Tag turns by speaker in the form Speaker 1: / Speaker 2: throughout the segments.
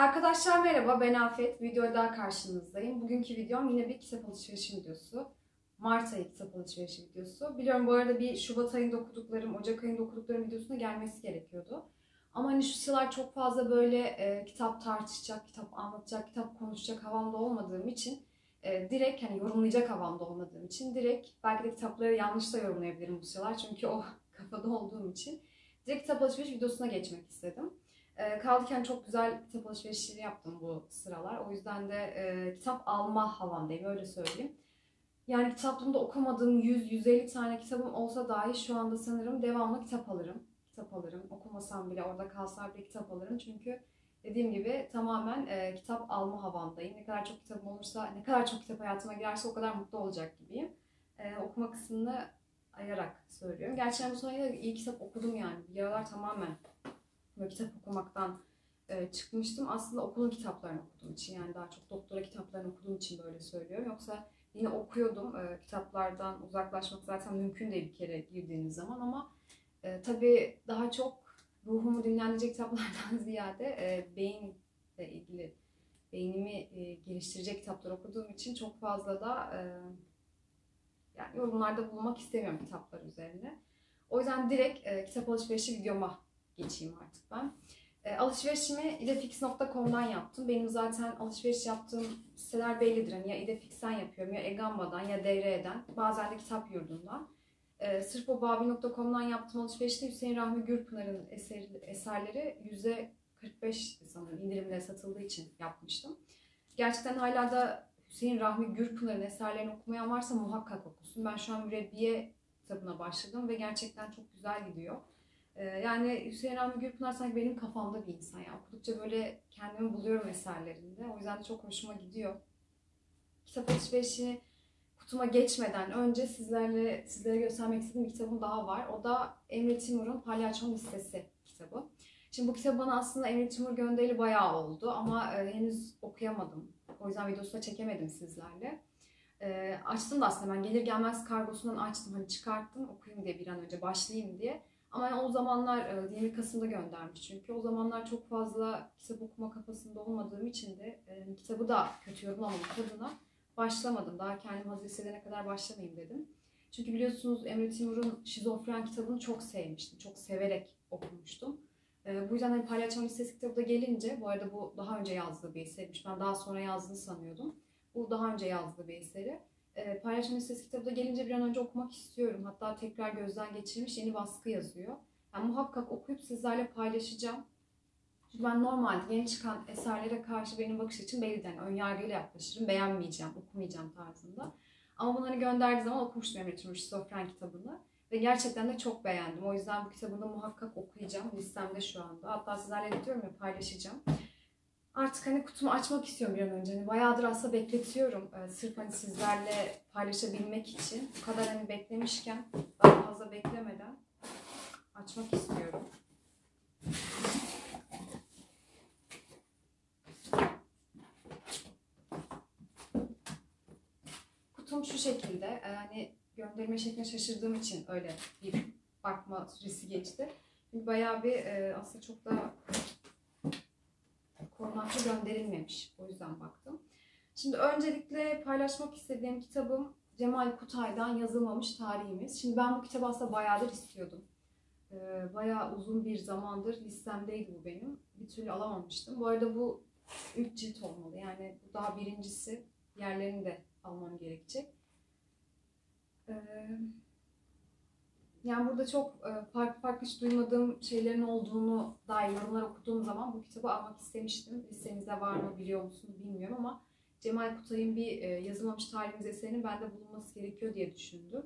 Speaker 1: Arkadaşlar merhaba ben Afet. Videoda daha karşınızdayım. Bugünkü videom yine bir kitap alışverişi videosu. Mart ayı kitap alışverişi videosu. Biliyorum bu arada bir Şubat ayında okuduklarım, Ocak ayında okuduklarım videosuna gelmesi gerekiyordu. Ama hani şu sıralar çok fazla böyle e, kitap tartışacak, kitap anlatacak, kitap konuşacak havamda olmadığım için e, direkt hani yorumlayacak havamda olmadığım için direkt belki de kitapları yanlış da yorumlayabilirim bu sıralar. Çünkü o kafada olduğum için direkt kitap alışveriş videosuna geçmek istedim. E, çok güzel kitap alışverişleri yaptım bu sıralar. O yüzden de e, kitap alma havamdayım öyle söyleyeyim. Yani kitaplığımda okumadığım 100-150 tane kitabım olsa dahi şu anda sanırım devamlı kitap alırım. Kitap alırım. Okumasam bile orada kalsam bile kitap alırım. Çünkü dediğim gibi tamamen e, kitap alma havamdayım. Ne kadar çok kitabım olursa, ne kadar çok kitap hayatıma girerse o kadar mutlu olacak gibiyim. E, okuma kısmını ayarak söylüyorum. Gerçekten bu sene iyi kitap okudum yani. Bir aralar tamamen böyle kitap okumaktan e, çıkmıştım. Aslında okulun kitaplarını okuduğum için yani daha çok doktora kitaplarını okuduğum için böyle söylüyorum. Yoksa yine okuyordum. E, kitaplardan uzaklaşmak zaten mümkün değil bir kere girdiğiniz zaman ama e, tabii daha çok ruhumu dinlendirecek kitaplardan ziyade e, beyinle ilgili beynimi e, geliştirecek kitaplar okuduğum için çok fazla da e, yani yorumlarda bulunmak istemiyorum kitaplar üzerine. O yüzden direkt e, kitap alışverişi videoma geçeyim artık ben. E, alışverişimi idefix.com'dan yaptım. Benim zaten alışveriş yaptığım siteler bellidir. Hani ya idefix'ten yapıyorum ya Egamba'dan ya DR'den. Bazen de kitap yurdundan. E, sırf o babi.com'dan yaptığım alışverişte Hüseyin Rahmi Gürpınar'ın eser, eserleri %45 sanırım indirimle satıldığı için yapmıştım. Gerçekten hala da Hüseyin Rahmi Gürpınar'ın eserlerini okumayan varsa muhakkak okusun. Ben şu an mürebbiye kitabına başladım ve gerçekten çok güzel gidiyor. Yani Hüseyin Rahmi Gürpınar sanki benim kafamda bir insan ya. Okudukça böyle kendimi buluyorum eserlerinde. O yüzden de çok hoşuma gidiyor. Kitap alışverişi kutuma geçmeden önce sizlerle sizlere göstermek istediğim bir kitabım daha var. O da Emre Timur'un Palyaço Listesi kitabı. Şimdi bu kitabı bana aslında Emre Timur gönderili bayağı oldu ama e, henüz okuyamadım. O yüzden videosuna çekemedim sizlerle. E, açtım da aslında ben gelir gelmez kargosundan açtım hani çıkarttım okuyayım diye bir an önce başlayayım diye. Ama o zamanlar 20 Kasım'da göndermiş çünkü. O zamanlar çok fazla kitap okuma kafasında olmadığım için de e, kitabı da kötü yorumlamadım tadına başlamadım. Daha kendimi hazır hissedene kadar başlamayayım dedim. Çünkü biliyorsunuz Emre Timur'un Şizofren kitabını çok sevmiştim. Çok severek okumuştum. E, bu yüzden hani Palyaço Listesi kitabı da gelince, bu arada bu daha önce yazdığı bir esermiş. Ben daha sonra yazdığını sanıyordum. Bu daha önce yazdığı bir eseri e, Paylaşım Listesi kitabı da gelince bir an önce okumak istiyorum. Hatta tekrar gözden geçirilmiş yeni baskı yazıyor. Yani muhakkak okuyup sizlerle paylaşacağım. Çünkü ben normalde yeni çıkan eserlere karşı benim bakış açım belli. Yani ön yargıyla yaklaşırım. Beğenmeyeceğim, okumayacağım tarzında. Ama bunları gönderdiği zaman okumuştum Emre Timur Şizofren kitabını. Ve gerçekten de çok beğendim. O yüzden bu kitabını muhakkak okuyacağım. Listemde şu anda. Hatta sizlerle diyorum ya paylaşacağım artık hani kutumu açmak istiyorum bir an önce. Hani bayağıdır aslında bekletiyorum. Ee, sırf hani sizlerle paylaşabilmek için. Bu kadar hani beklemişken daha fazla beklemeden açmak istiyorum. Kutum şu şekilde. Yani gönderme şekline şaşırdığım için öyle bir bakma süresi geçti. Bayağı bir e, aslında çok da korunaklı gönderilmemiş. O yüzden baktım. Şimdi öncelikle paylaşmak istediğim kitabım Cemal Kutay'dan yazılmamış tarihimiz. Şimdi ben bu kitabı aslında bayağıdır istiyordum. Ee, bayağı uzun bir zamandır listemdeydi bu benim. Bir türlü alamamıştım. Bu arada bu ilk cilt olmalı. Yani bu daha birincisi. Diğerlerini de almam gerekecek. Ee, yani burada çok e, farklı farklı hiç duymadığım şeylerin olduğunu dair yorumlar okuduğum zaman bu kitabı almak istemiştim. Listenizde var mı biliyor musunuz bilmiyorum ama Cemal Kutay'ın bir e, yazılmamış tarihimiz eserinin bende bulunması gerekiyor diye düşündüm.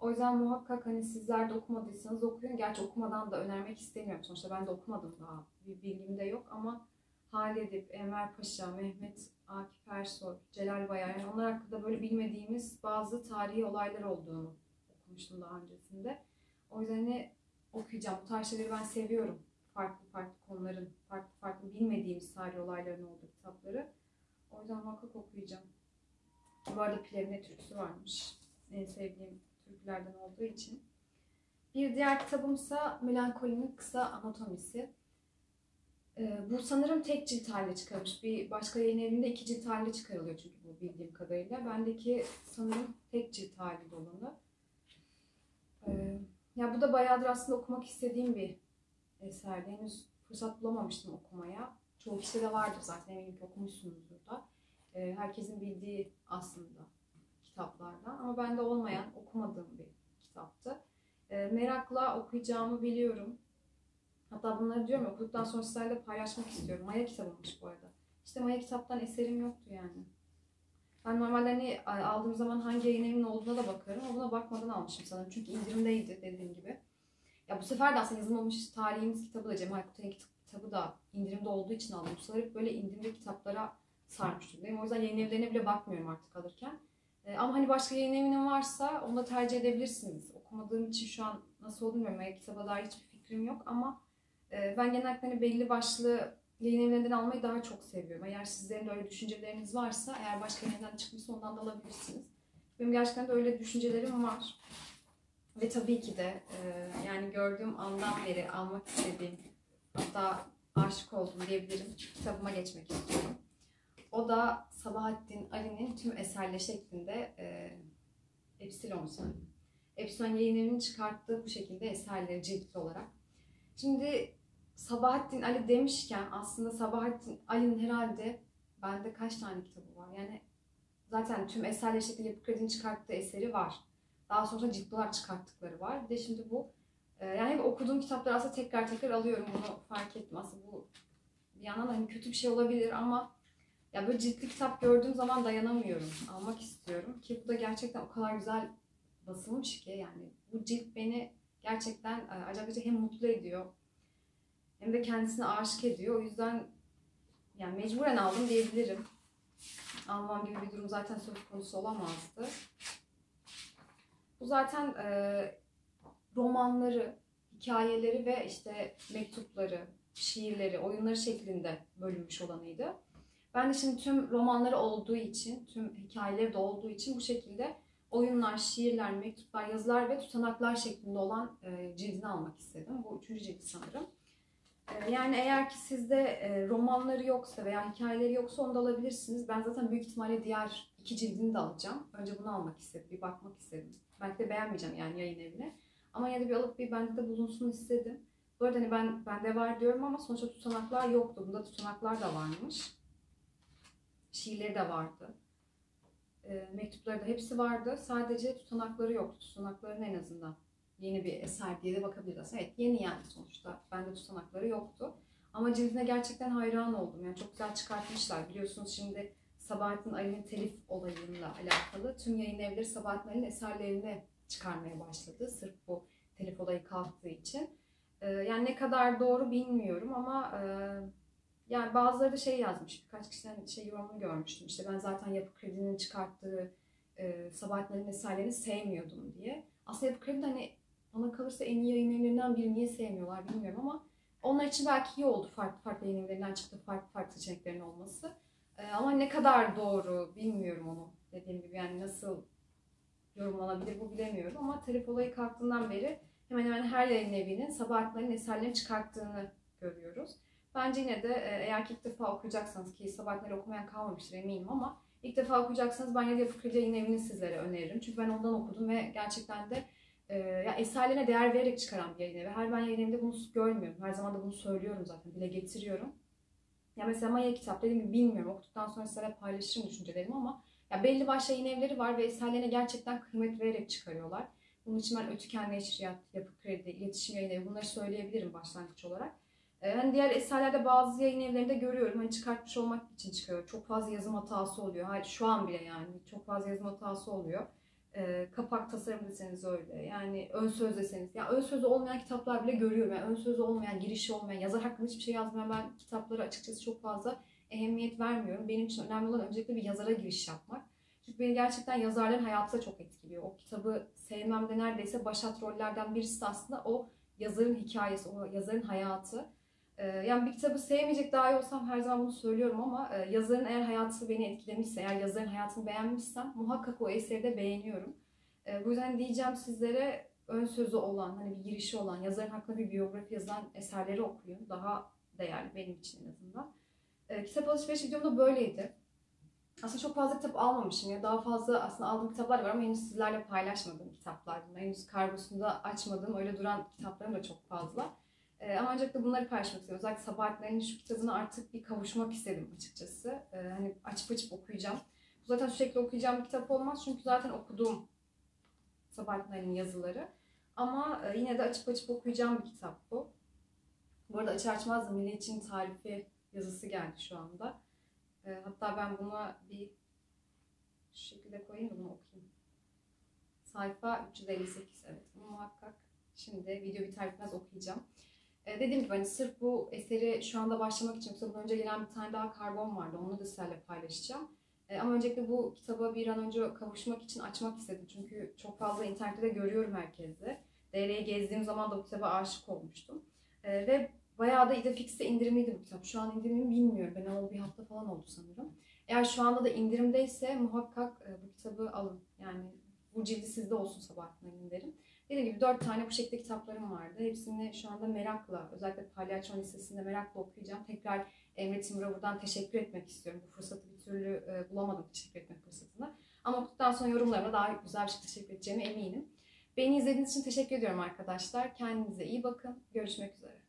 Speaker 1: O yüzden muhakkak hani sizler de okumadıysanız okuyun. Gerçi okumadan da önermek istemiyorum. Sonuçta ben de okumadım daha. Bir bilgim de yok ama Halil Edip, Enver Paşa, Mehmet Akif Ersoy, Celal Bayar yani onlar hakkında böyle bilmediğimiz bazı tarihi olaylar olduğunu okumuştum daha öncesinde. O yüzden ne okuyacağım. Bu tarz şeyleri ben seviyorum. Farklı farklı konuların, farklı farklı bilmediğimiz tarih olayların olduğu kitapları. O yüzden muhakkak okuyacağım. Bu arada Plevne türküsü varmış. En sevdiğim türkülerden olduğu için. Bir diğer kitabımsa Melankolinin Kısa Anatomisi. Ee, bu sanırım tek cilt halinde çıkarılmış. Bir başka yayın evinde iki cilt halinde çıkarılıyor çünkü bu bildiğim kadarıyla. Bendeki sanırım tek cilt halinde olanı. Ee, ya bu da bayağıdır aslında okumak istediğim bir eserdi. Henüz fırsat bulamamıştım okumaya. Çoğu kişide de vardır zaten eminim ki okumuşsunuzdur da. Ee, herkesin bildiği aslında kitaplardan ama bende olmayan, okumadığım bir kitaptı. Ee, merakla okuyacağımı biliyorum. Hatta bunları diyorum okuduktan sonra sizlerle paylaşmak istiyorum. Maya kitabıymış bu arada. İşte Maya kitaptan eserim yoktu yani. Ben normalde hani aldığım zaman hangi yayın evinin olduğuna da bakarım ama buna bakmadan almışım sanırım. Çünkü indirimdeydi dediğim gibi. Ya bu sefer de aslında yazılmamış tarihimiz kitabı da Cemal Kutay'ın kitabı da indirimde olduğu için aldım. Bu sefer böyle indirimli kitaplara sarmış durumdayım. O yüzden yayın evlerine bile bakmıyorum artık alırken. Ee, ama hani başka yayın evinin varsa onu da tercih edebilirsiniz. Okumadığım için şu an nasıl olduğunu bilmiyorum. Kitaba dair hiçbir fikrim yok ama e, ben genellikle hani belli başlı yayın evlerinden almayı daha çok seviyorum. Eğer sizlerin öyle düşünceleriniz varsa, eğer başka yayından çıkmışsa ondan da alabilirsiniz. Benim gerçekten de öyle düşüncelerim var. Ve tabii ki de e, yani gördüğüm andan beri almak istediğim, hatta aşık oldum diyebilirim. Kitabıma geçmek istiyorum. O da Sabahattin Ali'nin tüm eserleri şeklinde e, Epsilon. Epsilon yayın çıkarttığı bu şekilde eserleri ciltli olarak. Şimdi Sabahattin Ali demişken aslında Sabahattin Ali'nin herhalde bende kaç tane kitabı var? Yani zaten tüm eserleri şekilde Yapı Kredi'nin çıkarttığı eseri var. Daha sonra ciltli olarak çıkarttıkları var. Bir de şimdi bu e, yani okuduğum kitapları aslında tekrar tekrar alıyorum. Bunu fark. Aslında bu bir yandan da hani kötü bir şey olabilir ama ya böyle ciltli kitap gördüğüm zaman dayanamıyorum. Almak istiyorum. Ki bu da gerçekten o kadar güzel basılmış ki yani bu cilt beni gerçekten e, acayip hem mutlu ediyor hem de kendisine aşık ediyor. O yüzden yani mecburen aldım diyebilirim. Almam gibi bir durum zaten söz konusu olamazdı. Bu zaten e, romanları, hikayeleri ve işte mektupları, şiirleri, oyunları şeklinde bölünmüş olanıydı. Ben de şimdi tüm romanları olduğu için, tüm hikayeleri de olduğu için bu şekilde oyunlar, şiirler, mektuplar, yazılar ve tutanaklar şeklinde olan e, cildini almak istedim. Bu üçüncü cildi sanırım. E, yani eğer ki sizde e, romanları yoksa veya hikayeleri yoksa onu da alabilirsiniz. Ben zaten büyük ihtimalle diğer iki cildini de alacağım. Önce bunu almak istedim, bir bakmak istedim. Belki de beğenmeyeceğim yani yayın evine. Ama ya da bir alıp bir bende de bulunsun istedim. Bu arada hani ben bende var diyorum ama sonuçta tutanaklar yoktu. Bunda tutanaklar da varmış. Şiirleri de vardı. E, mektupları da hepsi vardı. Sadece tutanakları yoktu. Tutanakların en azından yeni bir eser diye de bakabiliriz. Evet yeni yani sonuçta. Bende tutanakları yoktu. Ama cildine gerçekten hayran oldum. Yani çok güzel çıkartmışlar. Biliyorsunuz şimdi Sabahattin Ali'nin telif olayıyla alakalı tüm yayın evleri Sabahattin Ali'nin eserlerini çıkarmaya başladı. Sırf bu telif olayı kalktığı için. Ee, yani ne kadar doğru bilmiyorum ama e, yani bazıları da şey yazmış. Birkaç kişiden şey yorumunu görmüştüm. İşte ben zaten Yapı Kredi'nin çıkarttığı e, Sabahattin Ali'nin eserlerini sevmiyordum diye. Aslında Yapı Kredi hani bana kalırsa en iyi yayın evlerinden biri niye sevmiyorlar bilmiyorum ama onlar için belki iyi oldu farklı farklı yayın evlerinden çıktı farklı farklı seçeneklerin olması. Ee, ama ne kadar doğru bilmiyorum onu dediğim gibi yani nasıl yorumlanabilir bu bilemiyorum ama telif olayı kalktığından beri hemen hemen her yayın evinin Sabahattin'in eserlerini çıkarttığını görüyoruz. Bence yine de e, eğer ki ilk defa okuyacaksanız ki Sabahattin'i okumayan kalmamıştır eminim ama ilk defa okuyacaksanız ben Yapı Kredi yayın evini sizlere öneririm. Çünkü ben ondan okudum ve gerçekten de e, ya eserlerine değer vererek çıkaran bir yayın evi. Her ben yayın evinde bunu görmüyorum. Her zaman da bunu söylüyorum zaten. Dile getiriyorum. Ya mesela Maya kitap dediğim gibi bilmiyorum. Okuduktan sonra sizlere paylaşırım düşüncelerimi ama ya belli başlı yayın evleri var ve eserlerine gerçekten kıymet vererek çıkarıyorlar. Bunun için ben Ötüken Neşriyat, Yapı Kredi, İletişim Yayın Evi bunları söyleyebilirim başlangıç olarak. Ee, hani diğer eserlerde bazı yayın evlerinde görüyorum. Hani çıkartmış olmak için çıkıyor. Çok fazla yazım hatası oluyor. Hayır şu an bile yani çok fazla yazım hatası oluyor. E, kapak tasarım deseniz öyle. Yani ön söz deseniz. Ya ön sözü olmayan kitaplar bile görüyorum. Yani ön sözü olmayan, girişi olmayan, yazar hakkında hiçbir şey yazmayan ben kitapları açıkçası çok fazla ehemmiyet vermiyorum. Benim için önemli olan öncelikle bir yazara giriş yapmak. Çünkü beni gerçekten yazarların hayatı da çok etkiliyor. O kitabı sevmem de neredeyse başat rollerden birisi aslında o yazarın hikayesi, o yazarın hayatı. Yani bir kitabı sevmeyecek daha iyi olsam her zaman bunu söylüyorum ama yazarın eğer hayatı beni etkilemişse, eğer yazarın hayatını beğenmişsem muhakkak o eseri de beğeniyorum. Bu yüzden diyeceğim sizlere ön sözü olan, hani bir girişi olan, yazarın hakkında bir biyografi yazan eserleri okuyun. Daha değerli benim için en azından. E, kitap alışveriş videom da böyleydi. Aslında çok fazla kitap almamışım ya. Daha fazla aslında aldığım kitaplar var ama henüz sizlerle paylaşmadığım kitaplar. Henüz kargosunda açmadığım öyle duran kitaplarım da çok fazla. Ee, ama öncelikle bunları paylaşmak istiyorum. Özellikle Sabahattin'in şu kitabına artık bir kavuşmak istedim açıkçası. Ee, hani açıp açıp okuyacağım. Bu zaten sürekli okuyacağım bir kitap olmaz çünkü zaten okuduğum Sabahattin'in yazıları. Ama e, yine de açıp açıp okuyacağım bir kitap bu. Bu arada açar açmaz da Milliyetçi'nin tarifi yazısı geldi şu anda. Ee, hatta ben buna bir şu şekilde koyayım da bunu okuyayım. Sayfa 358 evet muhakkak şimdi video biter bitmez okuyacağım. Ee, dediğim gibi hani sırf bu eseri şu anda başlamak için bundan önce gelen bir tane daha karbon vardı onu da sizlerle paylaşacağım. Ee, ama öncelikle bu kitaba bir an önce kavuşmak için açmak istedim. Çünkü çok fazla internette de görüyorum herkesi. DR'yi gezdiğim zaman da bu kitaba aşık olmuştum. Ee, ve bayağı da İdefix'te indirimliydi bu kitap. Şu an indirimli mi bilmiyorum. Ben alalı bir hafta falan oldu sanırım. Eğer şu anda da indirimdeyse muhakkak e, bu kitabı alın. Yani bu cildi sizde olsun Sabahattin Ali'nin derim. Dediğim gibi dört tane bu şekilde kitaplarım vardı. Hepsini şu anda merakla, özellikle palyaço listesinde merakla okuyacağım. Tekrar Emre Timur'a buradan teşekkür etmek istiyorum. Bu fırsatı bir türlü e, bulamadım teşekkür etmek fırsatını. Ama okuduktan sonra yorumlarıma daha güzel bir şekilde teşekkür edeceğime eminim. Beni izlediğiniz için teşekkür ediyorum arkadaşlar. Kendinize iyi bakın. Görüşmek üzere.